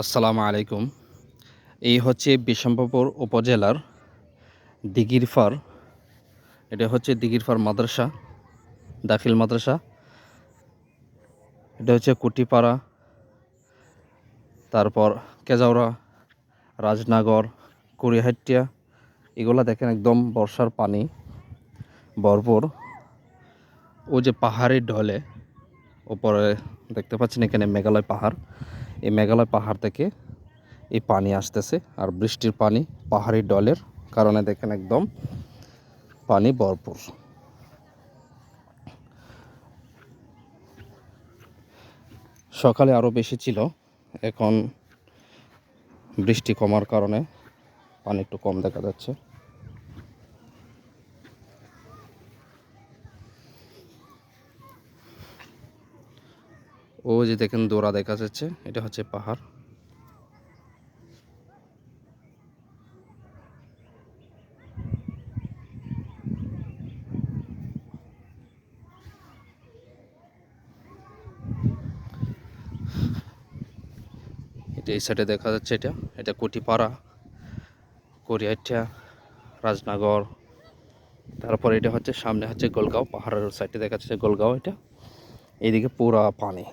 আসসালামু আলাইকুম। এই হচ্ছে বিশম্বরপুর উপজেলার দিগিরফার। এটা হচ্ছে দিগিরফার মাদ্রাসা, দাখিল মাদ্রাসা। এটা হচ্ছে কুটিপাড়া, তারপর কেজাউরা রাজনগর কুড়িহাটিয়া এগুলা দেখেন একদম বর্ষার পানি ভরপুর। ও যে পাহাড়ের ঢলে উপরে দেখতে পাচ্ছেন এখানে মেঘালয় পাহাড়। এই মেঘালয় পাহাড় থেকে এই পানি আসতেছে আর বৃষ্টির পানি পাহাড়ি ডলের কারণে দেখেন একদম পানি ভরপুর। সকালে আরও বেশি ছিল, এখন বৃষ্টি কমার কারণে পানি একটু কম দেখা যাচ্ছে। ও যে দেখেন দোরা দেখা যাচ্ছে, এটা হচ্ছে পাহাড়। এটা এই সাইডে দেখা যাচ্ছে এটা এটা কুটিপাড়া কোরিয়াটা রাজনগর। তারপর এটা হচ্ছে সামনে হচ্ছে গোলগাঁও, পাহাড়ের সাইডে দেখা যাচ্ছে গোলগাঁও এটা। এইদিকে পুরা পানি।